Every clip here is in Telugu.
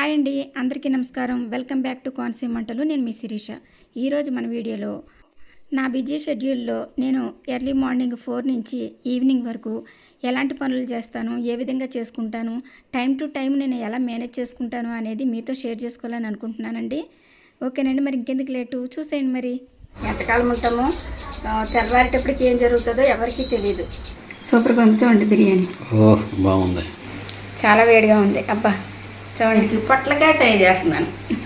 హాయ్ అండి అందరికీ నమస్కారం. వెల్కమ్ బ్యాక్ టు కోనసీమ వంటలు. నేను మీ శిరీష. ఈరోజు మన వీడియోలో నా బిజీ షెడ్యూల్లో నేను ఎర్లీ మార్నింగ్ ఫోర్ నుంచి ఈవినింగ్ వరకు ఎలాంటి పనులు చేస్తాను ఏ విధంగా చేసుకుంటాను టైం టు టైం నేను ఎలా మేనేజ్ చేసుకుంటాను అనేది మీతో షేర్ చేసుకోవాలని అనుకుంటున్నానండి. ఓకేనండి మరి ఇంకెందుకు లేటు? చూసేయండి మరి. ఎంతకాలం ఉంటామో? తెల్లవారేటప్పటికి ఏం జరుగుతుందో ఎవరికీ తెలియదు సూపర్గా ఉంది చూడండి బిర్యానీ. బాగుంది. చాలా వేడిగా ఉంది. అబ్బా. చూడండి పొట్లగా ట్రై చేస్తున్నాను.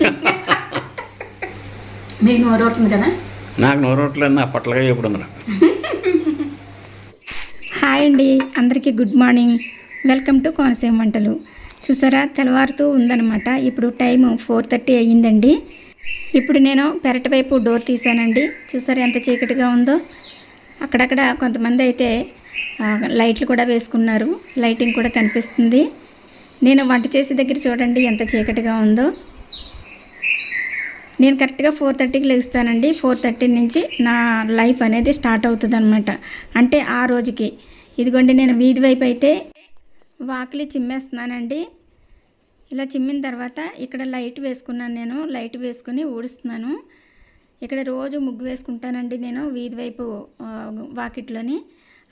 మీకు నోరు అవుతుంది కదా? నాకు నోరట్లేదు నా పట్లగా ఎప్పుడు హాయ్ అండి అందరికీ good morning welcome to Konaseema వంటలు. చూసారా తెల్లవారుతూ ఉందన్నమాట. ఇప్పుడు టైం ఫోర్ థర్టీ అయ్యిందండి. ఇప్పుడు నేను పెరటి వైపు డోర్ తీసానండి చూసారా ఎంత చీకటిగా ఉందో? అక్కడక్కడ కొంతమంది అయితే లైట్లు కూడా వేసుకున్నారు. లైటింగ్ కూడా కనిపిస్తుంది. నేను వంట చేసే దగ్గర చూడండి ఎంత చీకటిగా ఉందో. నేను కరెక్ట్గా ఫోర్ థర్టీకి లెగుస్తానండి ఫోర్ థర్టీ నుంచి నా లైఫ్ అనేది స్టార్ట్ అవుతుంది అనమాట అంటే ఆ రోజుకి. ఇదిగోండి నేను వీధి వైపు అయితే వాకిలి చిమ్మేస్తున్నానండి. ఇలా చిమ్మిన తర్వాత ఇక్కడ లైట్ వేసుకున్నాను నేను. లైట్ వేసుకుని ఊడుస్తున్నాను. ఇక్కడ రోజు ముగ్గు వేసుకుంటానండి నేను వీధి వైపు వాకిట్లోని.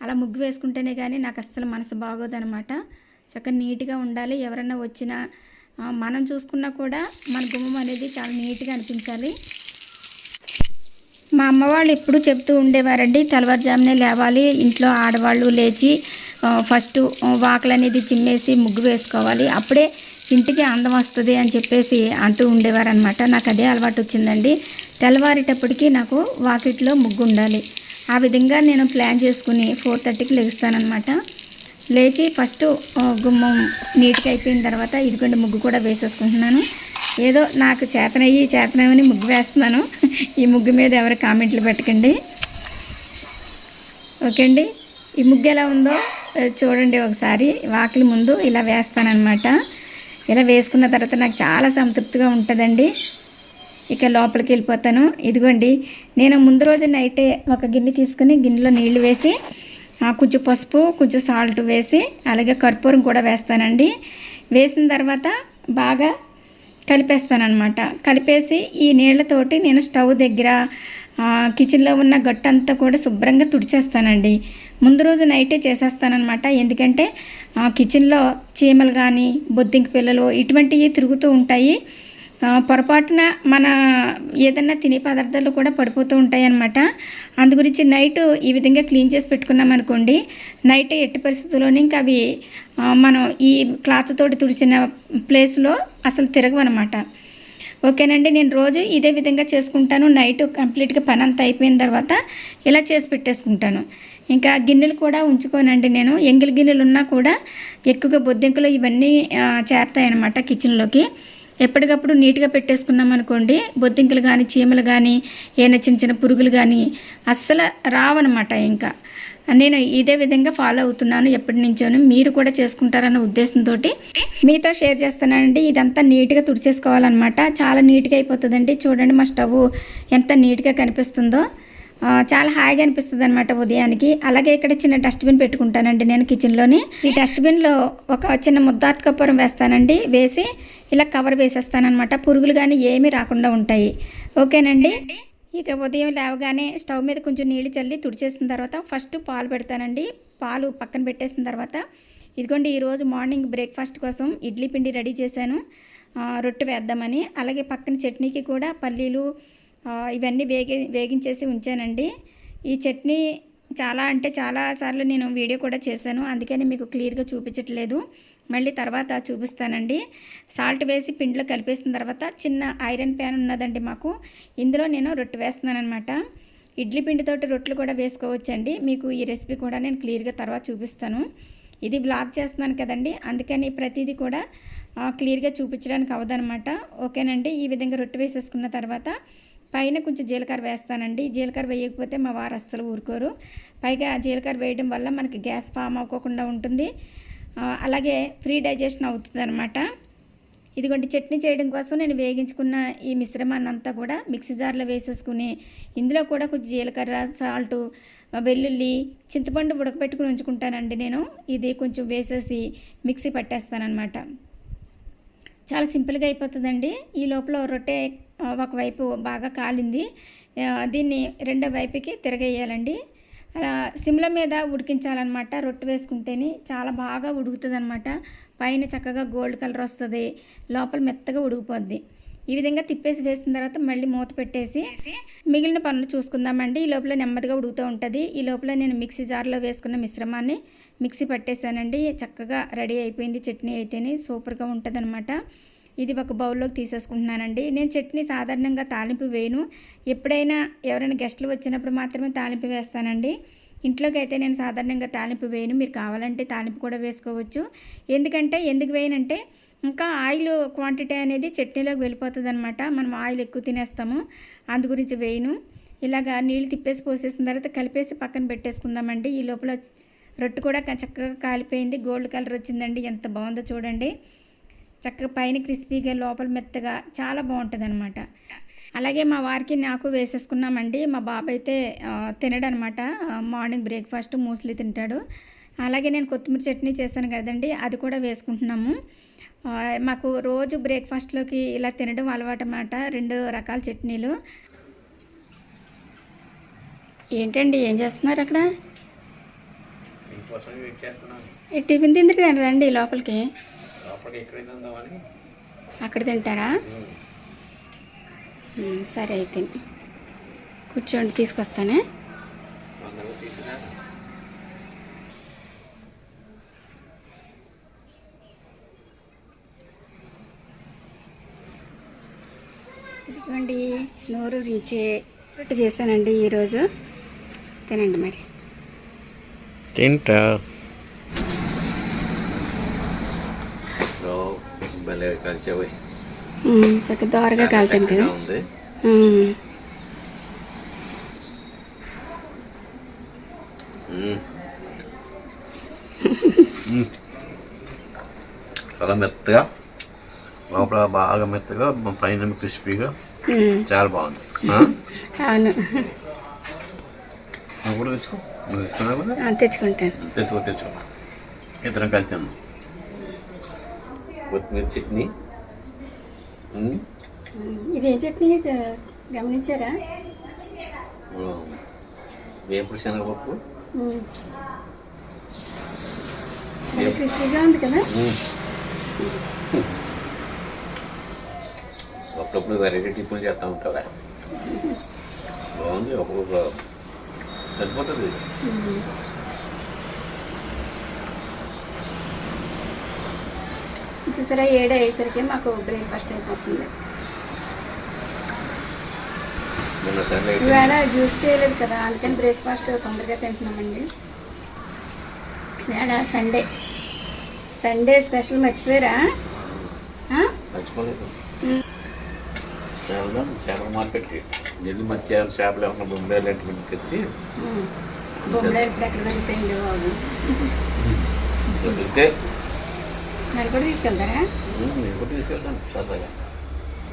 అలా ముగ్గు వేసుకుంటేనే కానీ నాకు అస్సలు మనసు బాగోదనమాట చక్కగా నీట్గా ఉండాలి. ఎవరైనా వచ్చినా మనం చూసుకున్నా కూడా మన గుమ్మం అనేది చాలా నీట్గా అనిపించాలి. మా అమ్మ వాళ్ళు ఎప్పుడు చెప్తూ ఉండేవారండి తెల్లవారుజామునే లేవాలి ఇంట్లో ఆడవాళ్ళు లేచి ఫస్ట్ వాకలు అనేది చిమ్మేసి ముగ్గు వేసుకోవాలి అప్పుడే ఇంటికి అందం వస్తుంది అని చెప్పేసి అంటూ ఉండేవారనమాట నాకు అదే అలవాటు వచ్చిందండి. తెల్లవారేటప్పటికి నాకు వాకిట్లో ముగ్గు ఉండాలి ఆ విధంగా నేను ప్లాన్ చేసుకుని ఫోర్ థర్టీకి లెగుస్తానమాట లేచి ఫస్ట్ గుమ్మం నీట్గా అయిపోయిన తర్వాత ఇదిగోండి ముగ్గు కూడా వేసేసుకుంటున్నాను. ఏదో నాకు చేతనయ్యి చేతనయ్యని ముగ్గు వేస్తున్నాను. ఈ ముగ్గు మీద ఎవరు కామెంట్లు పెట్టకండి. ఓకే అండి ఈ ముగ్గు ఎలా ఉందో చూడండి ఒకసారి. వాకిలి ముందు ఇలా వేస్తానమాట ఇలా వేసుకున్న తర్వాత నాకు చాలా సంతృప్తిగా ఉంటుందండి. ఇక లోపలికి వెళ్ళిపోతాను. ఇదిగోండి నేను ముందు రోజు నైటే ఒక గిన్నె తీసుకుని గిన్నెలో నీళ్ళు వేసి కొంచెం పసుపు కొంచెం సాల్ట్ వేసి అలాగే కర్పూరం కూడా వేస్తానండి. వేసిన తర్వాత బాగా కలిపేస్తానమాట కలిపేసి ఈ నీళ్ళతోటి నేను స్టవ్ దగ్గర కిచెన్లో ఉన్న గట్టంతా కూడా శుభ్రంగా తుడిచేస్తానండి. ముందు రోజు నైటే చేసేస్తానమాట ఎందుకంటే కిచెన్లో చీమలు కానీ బొద్దింక పిల్లలు ఇటువంటివి తిరుగుతూ ఉంటాయి. పొరపాటున మన ఏదన్నా తినే పదార్థాలు కూడా పడిపోతూ ఉంటాయన్నమాట. అందు గురించి నైట్ ఈ విధంగా క్లీన్ చేసి పెట్టుకున్నాం అనుకోండి నైట్ ఎట్టి పరిస్థితుల్లోనే ఇంకా అవి మనం ఈ క్లాత్ తోటి తుడిచిన ప్లేస్లో అసలు తిరగవన్నమాట. ఓకేనండి నేను రోజు ఇదే విధంగా చేసుకుంటాను. నైట్ కంప్లీట్గా పని అంతా అయిపోయిన తర్వాత ఇలా చేసి పెట్టేసుకుంటాను. ఇంకా గిన్నెలు కూడా ఉంచుకోనండి నేను. ఎంగిలి గిన్నెలు ఉన్నా కూడా ఎక్కువగా బొద్దింకలు ఇవన్నీ ఆ, చేరతాయన్నమాట కిచెన్లోకి ఎప్పటికప్పుడు నీట్గా పెట్టేసుకున్నాం అనుకోండి బొద్దింకలు కానీ చీమలు కానీ ఏమైనా చిన్న చిన్న పురుగులు కానీ అస్సలు రావనమాట ఇంకా. నేను ఇదే విధంగా ఫాలో అవుతున్నాను ఎప్పటి నుంచోను. మీరు కూడా చేసుకుంటారన్న ఉద్దేశంతో మీతో షేర్ చేస్తానండి ఇదంతా నీట్గా తుడిచేసుకోవాలన్నమాట. చాలా నీట్గా అయిపోతుందండి. చూడండి మా స్టవ్ ఎంత నీట్గా కనిపిస్తుందో. చాలా హాయిగా అనిపిస్తుంది అనమాట ఉదయానికి. అలాగే ఇక్కడ చిన్న డస్ట్బిన్ పెట్టుకుంటానండి నేను కిచెన్లోని ఈ డస్ట్బిన్లో ఒక చిన్న ముద్దాత్ కప్పూరం వేస్తానండి. వేసి ఇలా కవర్ వేసేస్తానమాట పురుగులు కానీ ఏమీ రాకుండా ఉంటాయి. ఓకేనండి? ఇక ఉదయం లేవగానే స్టవ్ మీద కొంచెం నీళ్ళు చల్లి తుడిచేసిన తర్వాత ఫస్ట్ పాలు పెడతానండి. పాలు పక్కన పెట్టేసిన తర్వాత ఇదిగోండి ఈరోజు మార్నింగ్ బ్రేక్ఫాస్ట్ కోసం ఇడ్లీ పిండి రెడీ చేశాను. రొట్టె వేద్దామని. అలాగే పక్కన చట్నీకి కూడా పల్లీలు ఇవన్నీ వేగి వేగించేసి ఉంచానండి. ఈ చట్నీ చాలా అంటే చాలా సార్లు నేను వీడియో కూడా చేశాను. అందుకని మీకు క్లియర్గా చూపించట్లేదు. మళ్ళీ తర్వాత చూపిస్తానండి. సాల్ట్ వేసి పిండిలో కలిపేసిన తర్వాత చిన్న ఐరన్ ప్యాన్ ఉన్నదండి మాకు. ఇందులో నేను రొట్టె వేస్తున్నాను అనమాట ఇడ్లీ పిండితోటి రొట్టెలు కూడా వేసుకోవచ్చండి. మీకు ఈ రెసిపీ కూడా నేను క్లియర్గా తర్వాత చూపిస్తాను. ఇది బ్లాగ్ చేస్తున్నాను కదండి. అందుకని ప్రతిదీ కూడా క్లియర్గా చూపించడానికి అవదనమాట ఓకేనండి? ఈ విధంగా రొట్టె వేసేసుకున్న తర్వాత పైన కొంచెం జీలకర్ర వేస్తానండి. జీలకర్ర వేయకపోతే మా వారు అస్సలు ఊరుకోరు. పైగా జీలకర్ర వేయడం వల్ల మనకి గ్యాస్ ఫామ్ అవ్వకుండా ఉంటుంది. అలాగే ఫ్రీ డైజెషన్ అవుతుంది అనమాట ఇదిగోండి చట్నీ చేయడం కోసం నేను వేగించుకున్న ఈ మిశ్రమాన్ని అంతా కూడా మిక్సీ జార్లో వేసేసుకుని ఇందులో కూడా కొంచెం జీలకర్ర సాల్టు వెల్లుల్లి చింతపండు ఉడకబెట్టుకుని ఉంచుకుంటానండి నేను. ఇది కొంచెం వేసేసి మిక్సీ పట్టేస్తానమాట చాలా సింపుల్గా అయిపోతుందండి. ఈ లోపల రొట్టె ఒకవైపు బాగా కాలింది. దీన్ని రెండో వైపుకి తిరగేయాలండి. అలా సిమ్ల మీద ఉడికించాలన్నమాట. రొట్టె వేసుకుంటేనే చాలా బాగా ఉడుకుతుంది అనమాట పైన చక్కగా గోల్డ్ కలర్ వస్తుంది. లోపల మెత్తగా ఉడికిపోద్ది. ఈ విధంగా తిప్పేసి వేసిన తర్వాత మళ్ళీ మూత పెట్టేసి మిగిలిన పనులు చూసుకుందామండి. ఈ లోపల నెమ్మదిగా ఉడుకుతూ ఉంటుంది. ఈ లోపల నేను మిక్సీ జార్లో వేసుకున్న మిశ్రమాన్ని మిక్సీ పట్టేశానండి. చక్కగా రెడీ అయిపోయింది. చట్నీ అయితేనే సూపర్గా ఉంటుంది ఇది ఒక బౌల్లోకి తీసేసుకుంటున్నానండి. నేను చట్నీ సాధారణంగా తాలింపు వేయను. ఎప్పుడైనా ఎవరైనా గెస్ట్లు వచ్చినప్పుడు మాత్రమే తాలింపు వేస్తానండి. ఇంట్లోకి అయితే నేను సాధారణంగా తాలింపు వేయను. మీరు కావాలంటే తాలింపు కూడా వేసుకోవచ్చు. ఎందుకంటే ఎందుకు వేయనంటే ఇంకా ఆయిల్ క్వాంటిటీ అనేది చట్నీలోకి వెళ్ళిపోతుంది అనమాట మనం ఆయిల్ ఎక్కువ తినేస్తాము. అందు గురించి వేయను. ఇలాగా నీళ్ళు తిప్పేసి పోసేసిన తర్వాత కలిపేసి పక్కన పెట్టేసుకుందామండి. ఈ లోపల రొట్టె కూడా చక్కగా కాలిపోయింది. గోల్డ్ కలర్ వచ్చిందండి. ఎంత బాగుందో చూడండి. చక్కగా పైన క్రిస్పీగా లోపల మెత్తగా చాలా బాగుంటుంది అనమాట అలాగే మా వారికి నాకు వేసేసుకున్నామండి. మా బాబు అయితే తినడనమాట మార్నింగ్ బ్రేక్ఫాస్ట్ మూస్లీ తింటాడు. అలాగే నేను కొత్తిమీర చట్నీ చేస్తాను కదండి అది కూడా వేసుకుంటున్నాము. మాకు రోజు బ్రేక్ఫాస్ట్లోకి ఇలా తినడం అలవాటు అన్నమాట రెండు రకాల చట్నీలు. ఏంటండి ఏం చేస్తున్నారు అక్కడ? టిఫిన్ తిందరు రండి లోపలికి. లోపలికి ఎక్కడ ఉందామని. అక్కడ తింటారా? సరే అయితే. కూర్చోండి తీసుకొస్తానే. ఇదిగోండి నోరు రీచే. రొట్టె చేశానండి ఈరోజు. తినండి మరి. తింటా. భలే కలిసేవి ఉమ్, చక్కగా దోరగా కాల్చండి కదా ఉంది. చాలా మెత్తగా లోపల బాగా మెత్తగా పైన క్రిస్పీగా చాలా బాగుంది? అవును తెచ్చుకో తెచ్చుకుంటాను తెచ్చుకో తెచ్చుకో ఇద్దరం కలిసి కొత్తిమీర చట్నీ. ఇదేం చట్నీ గమనించారా? వేపుడు శనగపప్పు. క్రిస్పీగా ఉంది కదా. అప్పుడప్పుడు వెరైటీ టిఫిన్ చేస్తూ ఉంటావా? బాగుంది ఒక్కొక్క సరిపోతుంది. చూసారా ఏడు అయ్యేసరికి మాకు బ్రేక్ఫాస్ట్ అయిపోతుంది. ఇవాళ జ్యూస్ చేయలేదు కదా అందుకని బ్రేక్ఫాస్ట్ తొందరగా తింటున్నామండి. ఇవాళ సండే సండే స్పెషల్ మర్చిపోయారా? మర్చిపోలేదు. చేపల మార్కెట్కి. వెళ్ళి మంచి చేపలు ఏమన్నా తెచ్చి ఎక్కడ బాబు? నన్ను కూడా తీసుకెళ్తారా? మ్మ్, నేను కూడా తీసుకెళ్తాను సరదాగా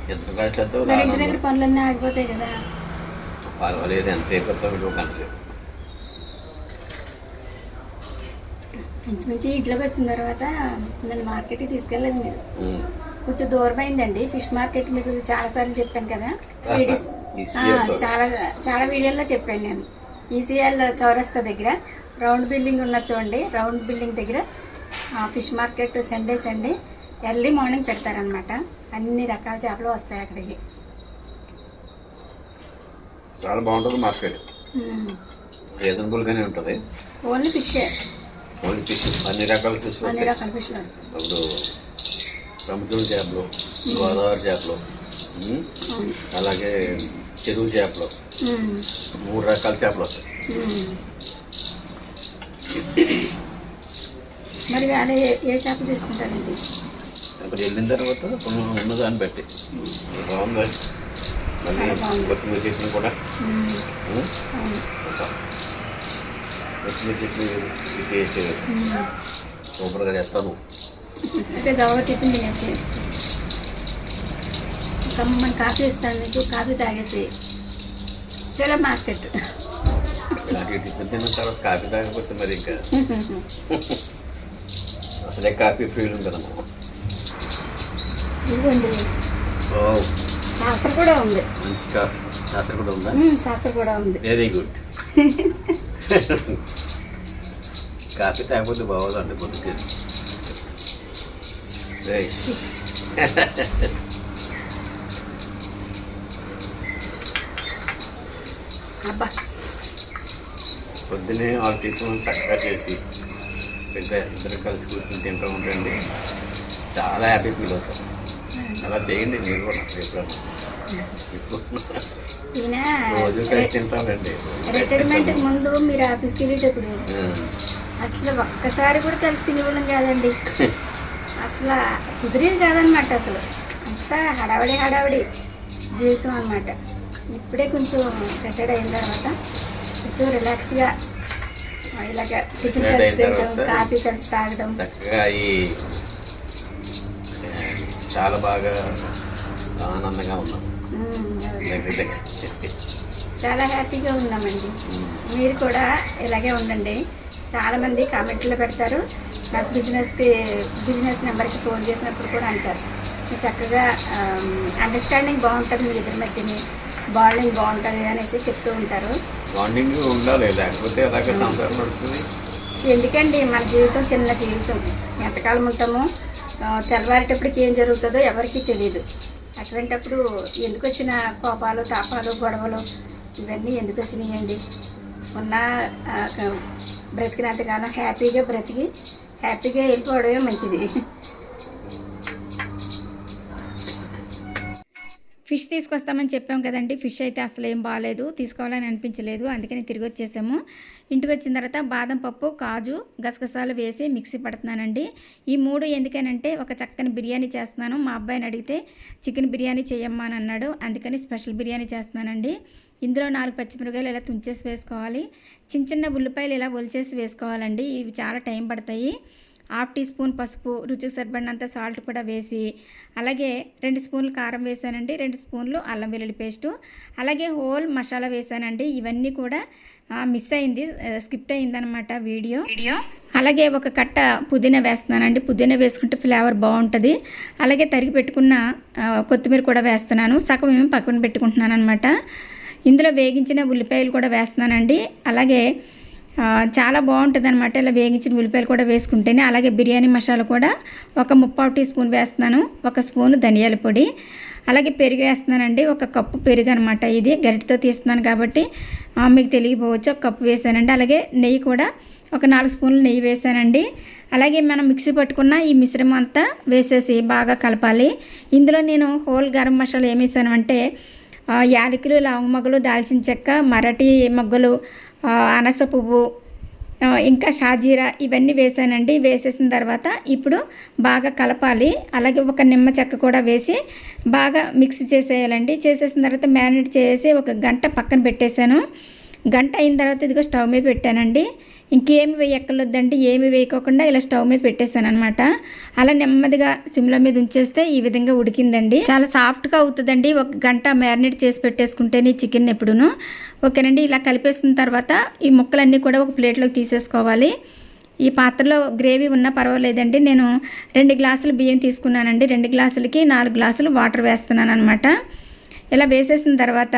ఎంత కాసేద్దాం మరి ఇంటి దగ్గర పనులన్నీ ఆగిపోతాయి కదా. పర్వాలేదు ఎంతసేపు వస్తాం ఇటు గంట సేపు. ఇంచుమించి ఇంట్లోకి వచ్చిన తర్వాత నన్ను మార్కెట్కి తీసుకెళ్ళలేదు మీరు. కొంచెం దూరం అయిందండి ఫిష్ మార్కెట్ మీకు చాలాసార్లు చెప్పాను కదా. రాస్తా. ఆ, చౌరస్తా. చాలా చాలా వీడియోల్లో చెప్పాను నేను. ఈసీఎల్ చౌరస్తా దగ్గర రౌండ్ బిల్డింగ్ ఉన్న చూడండి రౌండ్ బిల్డింగ్ దగ్గర fish market Sunday Sunday early morning పెడతారనమాట అన్ని రకాల చేపలు వస్తాయి అక్కడికి. చాలా బాగుంటుంది మార్కెట్. ఉమ్. రీజనబుల్గానే ఉంటుంది. Only fish. ఓన్లీ ఫిష్ అన్ని రకాల ఫిష్ అన్ని రకాల వస్తాయి. అప్పుడు సముద్రం చేపలు గోదావరి చేపలు. అలాగే చెరువు చేపలు. మూడు రకాల చేపలు వస్తాయి. మరి వేళ ఏ చేపలు తీసుకుంటారండి? అక్కడ వెళ్ళిన తర్వాత ఉన్న ఉన్నదాన్ని బట్టి. బాగుంది? మళ్ళీ. కొత్తిమీర చట్నీ కూడా. కొత్తిమీర చట్నీ టేస్ట్. సూపర్గా చేస్తాను. అయితే గవ్వ టిఫిన్ తినేసి. కమ్మని కాఫీ ఇస్తాను నీకు కాఫీ తాగేసి. చాలా మార్కెట్. టిఫిన్ తిన్న తర్వాత కాఫీ తాగకపోతే మరి ఇంకా. అసలే కాఫీ ఇదిగోండి. ఓ శాస్త్ర కూడా ఉంది. మంచి కాఫీ శాస్త్రం కూడా ఉందా? శాస్త్ర కూడా ఉంది. వెరీ గుడ్ కాఫీ తాగకపోతే బాగోదండి పొద్దుకి రైట్ అబ్బా. పొద్దునే వాళ్ళ టిఫిన్ చక్కగా చేసి పెద్ద ఇద్దరు కలిసి కూర్చొని తింటూ ఉంటండి చాలా హ్యాపీ ఫీల్ అవుతారు అలా చేయండి మీరు కూడా ఎప్పుడన్నా రోజు కలిసి తింటామండి రిటైర్మెంట్ ముందు మీరు ఆఫీస్కి వెళ్ళేటప్పుడు అసలు ఒక్కసారి కూడా కలిసి తినేవాళ్ళం కాదండి. అసలు కుదిరేది కాదనమాట అసలు. అంతా హడావిడి హడావిడి జీవితం అనమాట ఇప్పుడే కొంచెం రిటైర్డ్ అయిన తర్వాత కొంచెం రిలాక్స్గా ఇలాగ టిఫిన్ Retired కలిసి అయిన తినడం తర్వాత కాఫీ కలిసి తాగడం. చక్కగా ఈ చాలా బాగా ఆనందంగా ఉన్నాం. చాలా హ్యాపీగా ఉన్నామండి. మీరు కూడా ఇలాగే ఉండండి. చాలామంది కామెంట్లో పెడతారు. నాకు బిజినెస్కి బిజినెస్ నెంబర్కి ఫోన్ చేసినప్పుడు కూడా అంటారు. చక్కగా అండర్స్టాండింగ్ బాగుంటుంది మీ ఇద్దరి మధ్యని. బాండింగ్ బాగుంటుంది అనేసి చెప్తూ ఉంటారు. బాండింగ్ ఉండాలి లేకపోతే అలాగే సంసారం పడుతుంది ఎందుకండి? మన జీవితం చిన్న జీవితం. ఎంతకాలం ఉంటామో తెల్లవారేటప్పటికి ఏం జరుగుతుందో ఎవరికీ తెలియదు అటువంటప్పుడు ఎందుకు వచ్చిన కోపాలు తాపాలు గొడవలు ఇవన్నీ ఎందుకు వచ్చినాయండి? ఉన్న బ్రతికినంతగానో హ్యాపీగా బ్రతికి హ్యాపీగా వెళ్ళిపోవడమే మంచిది. ఫిష్ తీసుకొస్తామని చెప్పాం కదండి. ఫిష్ అయితే అసలు ఏం బాగాలేదు తీసుకోవాలని అనిపించలేదు. అందుకని తిరిగి వచ్చేసాము. ఇంటికి వచ్చిన తర్వాత బాదం పప్పు కాజు గసగసాలు వేసి మిక్సీ పడుతున్నానండి. ఈ మూడు ఎందుకనంటే ఒక చక్కని బిర్యానీ చేస్తున్నాను. మా అబ్బాయిని అడిగితే చికెన్ బిర్యానీ చేయమ్మా అని అన్నాడు. అందుకని స్పెషల్ బిర్యానీ చేస్తున్నానండి. ఇందులో నాలుగు పచ్చిమిరకాయలు ఇలా తుంచేసి వేసుకోవాలి. చిన్న చిన్న ఉల్లిపాయలు ఇలా ఒలిచేసి వేసుకోవాలండి. ఇవి చాలా టైం పడతాయి. హాఫ్ టీ స్పూన్ పసుపు రుచికి సరిపడినంత సాల్ట్ కూడా వేసి అలాగే రెండు స్పూన్లు కారం వేసానండి రెండు స్పూన్లు అల్లం వెల్లుల్లి పేస్టు అలాగే హోల్ మసాలా వేసానండి. ఇవన్నీ కూడా మిస్ అయింది ఆ, స్కిప్ అయిందనమాట వీడియో. వీడియో. అలాగే ఒక కట్ట పుదీనా వేస్తున్నానండి. పుదీనా వేసుకుంటే ఫ్లేవర్ బాగుంటుంది. అలాగే తరిగి పెట్టుకున్న కొత్తిమీర కూడా వేస్తున్నాను. సగం ఏమో పక్కన పెట్టుకుంటున్నాను అనమాట ఇందులో వేగించిన ఉల్లిపాయలు కూడా వేస్తున్నానండి. అలాగే చాలా బాగుంటుంది అనమాట ఇలా వేగించిన ఉల్లిపాయలు కూడా వేసుకుంటేనే. అలాగే బిర్యానీ మసాలా కూడా ఒక ముప్పావు టీ స్పూన్ వేస్తున్నాను. ఒక స్పూన్ ధనియాల పొడి. అలాగే పెరుగు వేస్తున్నానండి. ఒక కప్పు పెరుగు అనమాట ఇది. గరిటతో తీస్తున్నాను కాబట్టి మీకు తెలియపోవచ్చు ఒక కప్పు వేసానండి. అలాగే నెయ్యి కూడా ఒక నాలుగు స్పూన్లు నెయ్యి వేసానండి. అలాగే మనం మిక్సీ పట్టుకున్న ఈ మిశ్రమం అంతా వేసేసి బాగా కలపాలి. ఇందులో నేను హోల్ గరం మసాలా ఏమి అంటే యాలకులు లవంగ మొగ్గలు దాల్చిన చెక్క మరటి మొగ్గలు అనస పువ్వు ఇంకా షాజీరా ఇవన్నీ వేసానండి. వేసేసిన తర్వాత ఇప్పుడు బాగా కలపాలి. అలాగే ఒక నిమ్మ చెక్క కూడా వేసి బాగా మిక్స్ చేసేయాలండి. చేసేసిన తర్వాత మ్యారినేట్ చేసి ఒక గంట పక్కన పెట్టేశాను. గంట అయిన తర్వాత ఇదిగో స్టవ్ మీద పెట్టానండి. ఇంకేమి వేయక్కర్లేదంటే ఏమి వేయకోకుండా ఇలా స్టవ్ మీద పెట్టేశాను అనమాట అలా నెమ్మదిగా సిమ్లో మీద ఉంచేస్తే ఈ విధంగా ఉడికిందండి. చాలా సాఫ్ట్గా అవుతుందండి. ఒక గంట మ్యారినేట్ చేసి పెట్టేసుకుంటేనే చికెన్ ఎప్పుడును. ఓకేనండి ఇలా కలిపేసిన తర్వాత ఈ ముక్కలన్నీ కూడా ఒక ప్లేట్లోకి తీసేసుకోవాలి. ఈ పాత్రలో గ్రేవీ ఉన్నా పర్వాలేదండి. నేను రెండు గ్లాసులు బియ్యం తీసుకున్నానండి. రెండు గ్లాసులకి నాలుగు గ్లాసులు వాటర్ వేస్తున్నాను అనమాట ఇలా వేసేసిన తర్వాత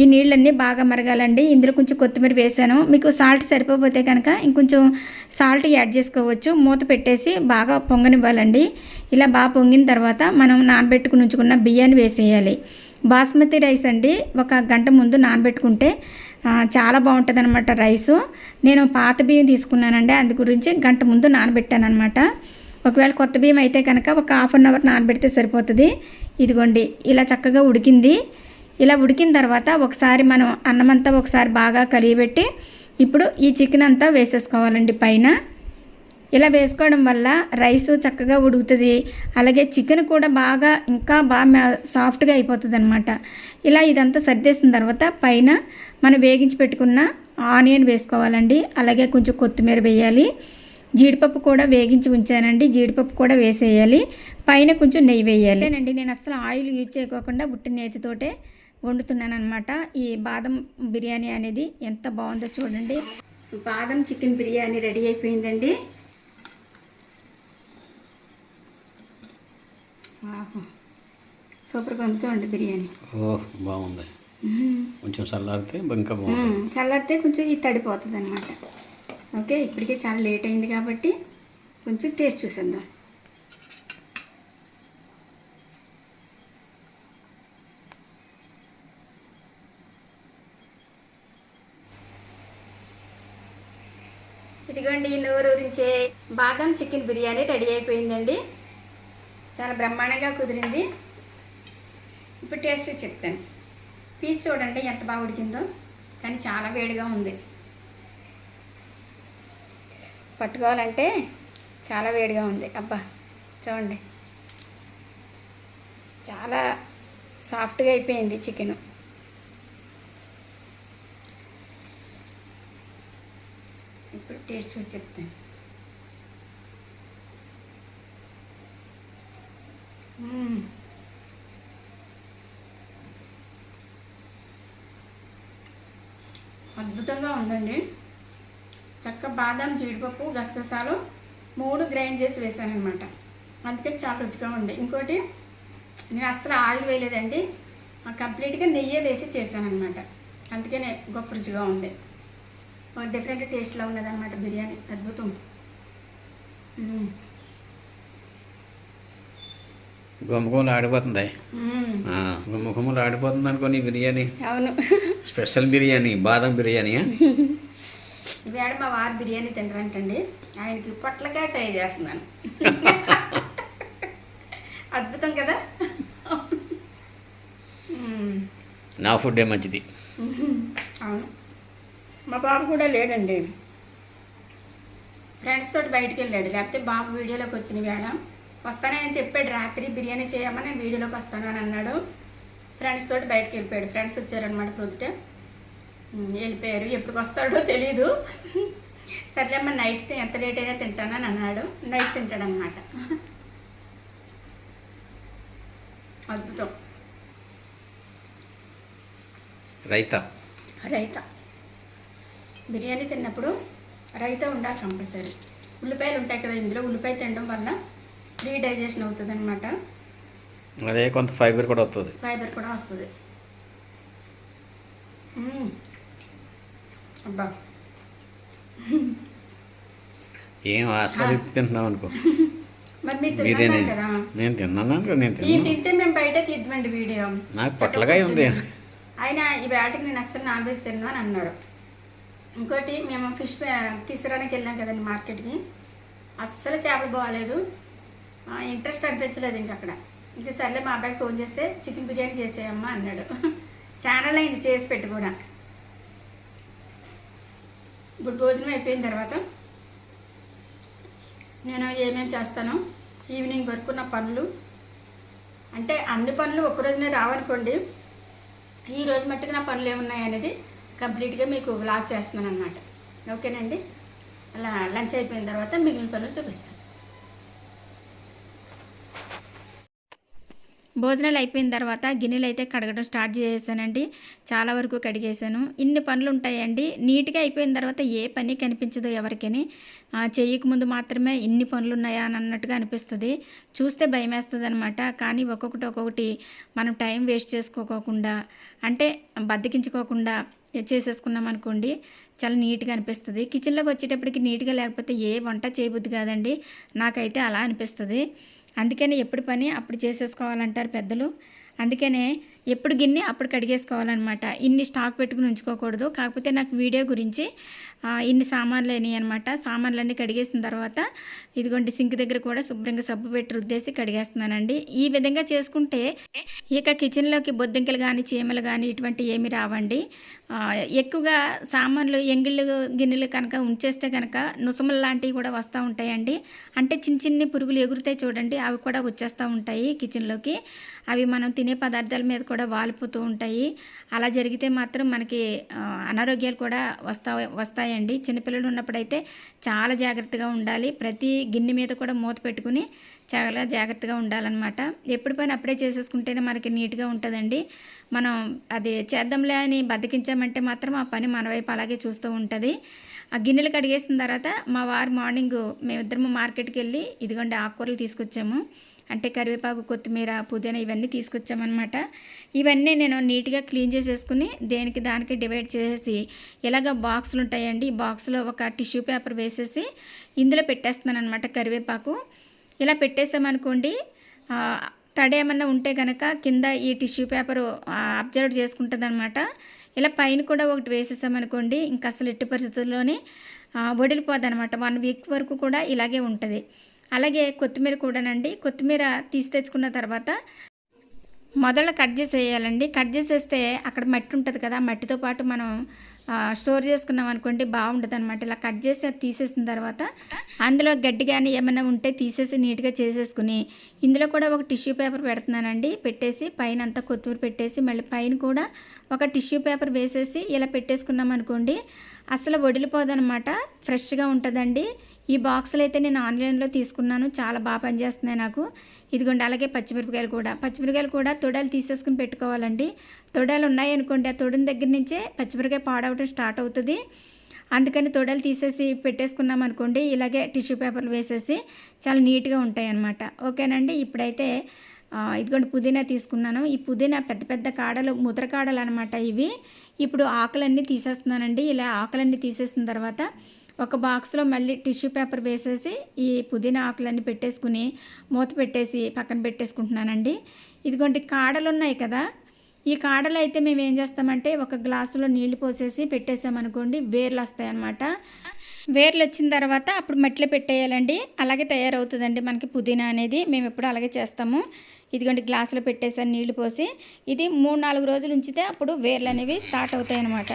ఈ నీళ్ళన్నీ బాగా మరగాలండి. ఇందులో కొంచెం కొత్తిమీర వేసాను. మీకు సాల్ట్ సరిపోతే కనుక ఇంకొంచెం సాల్ట్ యాడ్ చేసుకోవచ్చు. మూత పెట్టేసి బాగా పొంగనివ్వాలండి. ఇలా బాగా పొంగిన తర్వాత మనం నానబెట్టుకుని ఉంచుకున్న బియ్యాన్ని వేసేయాలి. బాస్మతి రైస్ అండి ఒక గంట ముందు నానబెట్టుకుంటే చాలా బాగుంటుంది అనమాట రైసు. నేను పాత బియ్యం తీసుకున్నానండి. అందు గురించి గంట ముందు నానబెట్టాను అనమాట ఒకవేళ కొత్త బియ్యం అయితే కనుక ఒక హాఫ్ అన్ అవర్ నానబెడితే సరిపోతుంది. ఇదిగోండి ఇలా చక్కగా ఉడికింది. ఇలా ఉడికిన తర్వాత ఒకసారి మనం అన్నమంతా ఒకసారి బాగా కలియబెట్టి ఇప్పుడు ఈ చికెన్ అంతా వేసేసుకోవాలండి పైన. ఇలా వేసుకోవడం వల్ల రైస్ చక్కగా ఉడుకుతుంది. అలాగే చికెన్ కూడా బాగా ఇంకా బాగా సాఫ్ట్గా అయిపోతుంది అనమాట ఇలా ఇదంతా సర్దేసిన తర్వాత పైన మనం వేగించి పెట్టుకున్న ఆనియన్ వేసుకోవాలండి. అలాగే కొంచెం కొత్తిమీర వేయాలి. జీడిపప్పు కూడా వేగించి ఉంచానండి. జీడిపప్పు కూడా వేసేయాలి. పైన కొంచెం నెయ్యి వేయాలి. అండి నేను అసలు ఆయిల్ యూజ్ చేయకోకుండా ఉట్టి నేతితోటే వండుతున్నాను అనమాట ఈ బాదం బిర్యానీ అనేది ఎంత బాగుందో చూడండి. బాదం చికెన్ బిర్యానీ రెడీ అయిపోయిందండి. సూపర్గా ఉంది చూడండి బిర్యానీ. బాగుంది. కొంచెం చల్లారితే ఇంకా బాగుంది. చల్లారితే కొంచెం ఇది తడిపోతుంది అనమాట ఓకే ఇప్పటికే చాలా లేట్ అయింది కాబట్టి కొంచెం టేస్ట్ చూసేద్దాం. ఇదిగోండి నోరూరించే బాదం చికెన్ బిర్యానీ రెడీ అయిపోయిందండి. చాలా బ్రహ్మాండంగా కుదిరింది. ఇప్పుడు టేస్ట్ చెప్తాను. పీస్ చూడండి ఎంత బాగా ఉడికిందో. కానీ చాలా వేడిగా ఉంది. పట్టుకోవాలంటే చాలా వేడిగా ఉంది. అబ్బా చూడండి. చాలా సాఫ్ట్గా అయిపోయింది చికెను. ఇప్పుడు టేస్ట్ చూసి చెప్తాను. అద్భుతంగా ఉందండి. చక్క బాదం జీడిపప్పు గసగసాలు మూడు గ్రైండ్ చేసి వేసాను అనమాట అందుకే చాలా రుచిగా ఉంది ఇంకోటి నేను అస్సలు ఆయిల్ వేయలేదండి. కంప్లీట్గా నెయ్యి వేసి చేశాను అనమాట అందుకనే గొప్ప రుచిగా ఉంది డిఫరెంట్ టేస్ట్లో ఉన్నదన్నమాట బిర్యానీ. అద్భుతం. మ్మ్. గుమ్మగుమ్మలు ఆడిపోతుంది గుమ్మగుమ్మలు ఆడిపోతుంది అనుకోని బిర్యానీ. అవును. స్పెషల్ బిర్యానీ బాదం బిర్యానీ ఈవేళ మా వారు బిర్యానీ తినరంటండి. ఆయనకి పొట్లకాయ ట్రై చేస్తున్నాను. అద్భుతం కదా. నా ఫుడ్డే మంచిది. అవును. మా బాబు కూడా లేడండి. ఫ్రెండ్స్ తోటి బయటికి వెళ్ళాడు లేకపోతే బాబు వీడియోలోకి వచ్చిన వేళ వస్తానని చెప్పాడు. రాత్రి బిర్యానీ చేయమని నేను వీడియోలోకి వస్తాను అని అన్నాడు. ఫ్రెండ్స్ తోటి బయటికి వెళ్ళిపోయాడు ఫ్రెండ్స్ వచ్చారనమాట ప్రొద్దుట. వెళ్ళిపోయారు ఎప్పుడు వస్తాడో తెలీదు. సర్లేమ్మ నైట్ ఎంత లేట్ అయినా తింటానని అన్నాడు. నైట్ తింటాడనమాట. అద్భుతం. రైతా. రైతా. బిర్యానీ తిన్నప్పుడు రైతా ఉండాలి కంపల్సరీ. ఉల్లిపాయలు ఉంటాయి కదా ఇందులో. ఉల్లిపాయ తినడం వల్ల ఫ్రీ డైజెషన్ అవుతుంది అనమాట అదే కొంత ఫైబర్ కూడా వస్తుంది ఫైబర్ కూడా వస్తుంది. అబ్బా. ఏం ఆస్వాదించి తింటున్నాం అనుకో. నేను తిన్నాను అనుకో నేను తిన్నాను. తింటే మేము బయట తీద్దామండి వీడియో. నాకు పొట్లకాయ ఉంది. ఆయన ఈ వేటకి నేను అస్సలు నాన్ వెజ్ తిన్నాను అని అన్నారు. ఇంకోటి మేము ఫిష్ తీసుకురానికి వెళ్ళాం కదండి మార్కెట్కి. అస్సలు చేపలు బాగాలేదు ఇంట్రెస్ట్ అనిపించలేదు ఇంక అక్కడ. ఇంక సర్లే మా అబ్బాయికి ఫోన్ చేస్తే చికెన్ బిర్యానీ చేసేయమ్మా అన్నాడు. ఛానల్ అయింది చేసి పెట్టి కూడా. ఇప్పుడు భోజనం అయిపోయిన తర్వాత నేను ఏమేమి చేస్తాను? ఈవినింగ్ వరకు నా పనులు. అంటే అన్ని పనులు ఒక్కరోజునే రోజునే రావనుకోండి ఈ రోజు మట్టుకు నా పనులు ఏమున్నాయి అనేది కంప్లీట్గా మీకు వ్లాగ్ చేస్తున్నాను అనమాట ఓకేనండి? అలా లంచ్ అయిపోయిన తర్వాత మిగిలిన పనులు చూపిస్తాను. భోజనాలు అయిపోయిన తర్వాత గిన్నెలు అయితే కడగడం స్టార్ట్ చేసేసానండి. చాలా వరకు కడిగేసాను. ఇన్ని పనులు ఉంటాయండి నీట్గా అయిపోయిన తర్వాత ఏ పని కనిపించదు ఎవరికని. చేయకముందు ముందు మాత్రమే ఇన్ని పనులు ఉన్నాయా అని అన్నట్టుగా అనిపిస్తుంది. చూస్తే భయం వేస్తుంది అనమాట కానీ ఒక్కొక్కటి ఒక్కొక్కటి మనం టైం వేస్ట్ చేసుకోకోకుండా అంటే బద్దకించుకోకుండా చేసేసుకున్నాం అనుకోండి చాలా నీట్గా అనిపిస్తుంది. కిచెన్లోకి వచ్చేటప్పటికి నీట్గా లేకపోతే ఏ వంట చేయబుద్ది కాదండి. నాకైతే అలా అనిపిస్తుంది. అందుకని ఎప్పుడు పని అప్పుడు చేసేసుకోవాలంటారు పెద్దలు. అందుకనే ఎప్పుడు గిన్నె అప్పుడు కడిగేసుకోవాలన్నమాట. ఇన్ని స్టాక్ పెట్టుకుని ఉంచుకోకూడదు. కాకపోతే నాకు వీడియో గురించి ఇన్ని సామాన్లు అయినాయి అనమాట సామాన్లన్నీ కడిగేసిన తర్వాత ఇదిగోండి సింక్ దగ్గర కూడా శుభ్రంగా సబ్బు పెట్టి రుద్దేసి కడిగేస్తున్నానండి. ఈ విధంగా చేసుకుంటే ఇక కిచెన్లోకి బొద్దింకలు కానీ చీమలు కానీ ఇటువంటి ఏమి రావండి. ఎక్కువగా సామాన్లు ఎంగిళ్ళు గిన్నెలు కనుక ఉంచేస్తే కనుక నుసుములు లాంటివి కూడా వస్తూ ఉంటాయండి. అంటే చిన్న చిన్ని పురుగులు ఎగురుతాయి చూడండి అవి కూడా వచ్చేస్తూ ఉంటాయి కిచెన్లోకి అవి మనం తినే పదార్థాల మీద కూడా వాలిపోతూ ఉంటాయి. అలా జరిగితే మాత్రం మనకి అనారోగ్యాలు కూడా వస్తా వస్తాయండి. చిన్నపిల్లలు ఉన్నప్పుడైతే చాలా జాగ్రత్తగా ఉండాలి. ప్రతి గిన్నె మీద కూడా మూత పెట్టుకుని చాలా జాగ్రత్తగా ఉండాలన్నమాట. ఎప్పుడు పని అప్పుడే చేసేసుకుంటేనే మనకి నీట్గా ఉంటుందండి. మనం అది చేద్దాంలే అని బతికించామంటే మాత్రం ఆ పని మన వైపు అలాగే చూస్తూ ఉంటుంది. ఆ గిన్నెలు కడిగేసిన తర్వాత మా వారు మార్నింగ్ మేమిద్దరము మార్కెట్కి వెళ్ళి ఇదిగోండి ఆకుకూరలు తీసుకొచ్చాము. అంటే కరివేపాకు కొత్తిమీర పుదీనా ఇవన్నీ తీసుకొచ్చామన్నమాట. ఇవన్నీ నేను నీట్గా క్లీన్ చేసేసుకుని దేనికి దానికి డివైడ్ చేసేసి ఇలాగ బాక్సులు ఉంటాయండి ఈ బాక్స్లో ఒక టిష్యూ పేపర్ వేసేసి ఇందులో పెట్టేస్తున్నాను అనమాట కరివేపాకు. ఇలా పెట్టేసామనుకోండి తడి ఏమన్నా ఉంటే కనుక కింద ఈ టిష్యూ పేపర్ అబ్జర్వ్ చేసుకుంటుంది అనమాట ఇలా పైన కూడా ఒకటి వేసేసామనుకోండి ఇంకా అసలు ఎట్టి పరిస్థితుల్లోనే వడిలిపోద్ది అనమాట వన్ వీక్ వరకు కూడా ఇలాగే ఉంటుంది. అలాగే కొత్తిమీర కూడానండి కొత్తిమీర తీసి తెచ్చుకున్న తర్వాత మొదలు కట్ చేసేయాలండి. కట్ చేసేస్తే అక్కడ మట్టి ఉంటుంది కదా మట్టితో పాటు మనం స్టోర్ చేసుకున్నాం అనుకోండి బాగుంటుంది అనమాట ఇలా కట్ చేసి అది తీసేసిన తర్వాత అందులో గడ్డి కానీ ఏమైనా ఉంటే తీసేసి నీట్గా చేసేసుకుని ఇందులో కూడా ఒక టిష్యూ పేపర్ పెడుతున్నానండి. పెట్టేసి పైన అంతా కొత్తిమీర పెట్టేసి మళ్ళీ పైన కూడా ఒక టిష్యూ పేపర్ వేసేసి ఇలా పెట్టేసుకున్నాం అనుకోండి అసలు వడిలిపోదనమాట ఫ్రెష్గా ఉంటుందండి. ఈ బాక్సులు అయితే నేను ఆన్లైన్లో తీసుకున్నాను. చాలా బాగా పనిచేస్తున్నాయి నాకు. ఇదిగోండి అలాగే పచ్చిమిరపకాయలు కూడా. పచ్చిమిరపకాయలు కూడా తొడాలు తీసేసుకుని పెట్టుకోవాలండి. తొడాలు ఉన్నాయి అనుకోండి ఆ తొడిన దగ్గర నుంచే పచ్చిమిరపకాయ పాడవటం స్టార్ట్ అవుతుంది. అందుకని తొడలు తీసేసి పెట్టేసుకున్నాం అనుకోండి ఇలాగే టిష్యూ పేపర్లు వేసేసి చాలా నీట్గా ఉంటాయి అన్నమాట ఓకేనండి ఇప్పుడైతే ఇదిగోండి పుదీనా తీసుకున్నాను. ఈ పుదీనా పెద్ద పెద్ద కాడలు ముద్ర కాడలు అనమాట ఇవి. ఇప్పుడు ఆకులన్నీ తీసేస్తున్నానండి. ఇలా ఆకులన్నీ తీసేసిన తర్వాత ఒక బాక్స్లో మళ్ళీ టిష్యూ పేపర్ వేసేసి ఈ పుదీనా ఆకులన్నీ పెట్టేసుకుని మూత పెట్టేసి పక్కన పెట్టేసుకుంటున్నానండి. ఇదిగోండి కాడలు ఉన్నాయి కదా. ఈ కాడలు అయితే మేము ఏం చేస్తామంటే ఒక గ్లాసులో నీళ్ళు పోసేసి పెట్టేసామనుకోండి వేర్లు వస్తాయన్నమాట వేర్లు వచ్చిన తర్వాత అప్పుడు మట్టిలో పెట్టేయాలండి. అలాగే తయారవుతుందండి మనకి పుదీనా అనేది. మేము ఎప్పుడు అలాగే చేస్తాము. ఇదిగోండి గ్లాసులో పెట్టేసాను నీళ్ళు పోసి. ఇది మూడు నాలుగు రోజులు ఉంచితే అప్పుడు వేర్లు అనేవి స్టార్ట్ అవుతాయి అన్నమాట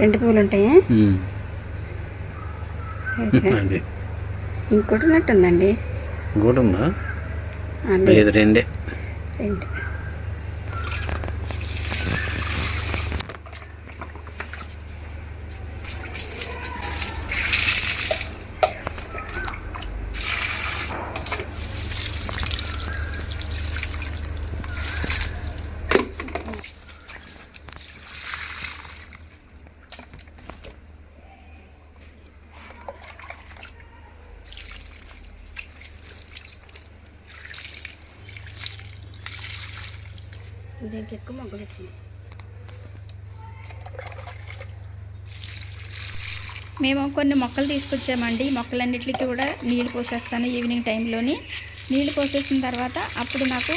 రెండు పువ్వులు ఉంటాయా? ఇంకోటి ఉన్నట్టుందండి. ఇంకోటి ఉందా? లేదు రెండే. రెండు. దీనికి ఎక్కువ మొగ్గలు వచ్చినాయి మేము కొన్ని మొక్కలు తీసుకొచ్చామండి. ఈ మొక్కలన్నిటికీ కూడా నీళ్ళు పోసేస్తాను ఈవినింగ్ టైంలోని. నీళ్ళు పోసేసిన తర్వాత అప్పుడు నాకు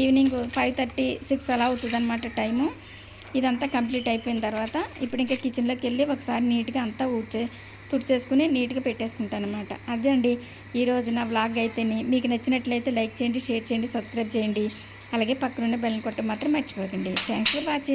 ఈవినింగ్ ఫైవ్ థర్టీ సిక్స్ అలా అవుతుంది అనమాట టైము. ఇదంతా కంప్లీట్ అయిపోయిన తర్వాత ఇప్పుడు ఇంకా కిచెన్లోకి వెళ్ళి ఒకసారి నీట్గా అంతా ఊడ్చే తుడిచేసుకుని నీట్గా పెట్టేసుకుంటాను అనమాట అదే అండి ఈరోజు నా వ్లాగ్ అయితేనే. మీకు నచ్చినట్లయితే లైక్ చేయండి షేర్ చేయండి సబ్స్క్రైబ్ చేయండి. అలాగే పక్కనున్న బెల్లం కొట్ట మాత్రం మర్చిపోకండి. Thanks for watching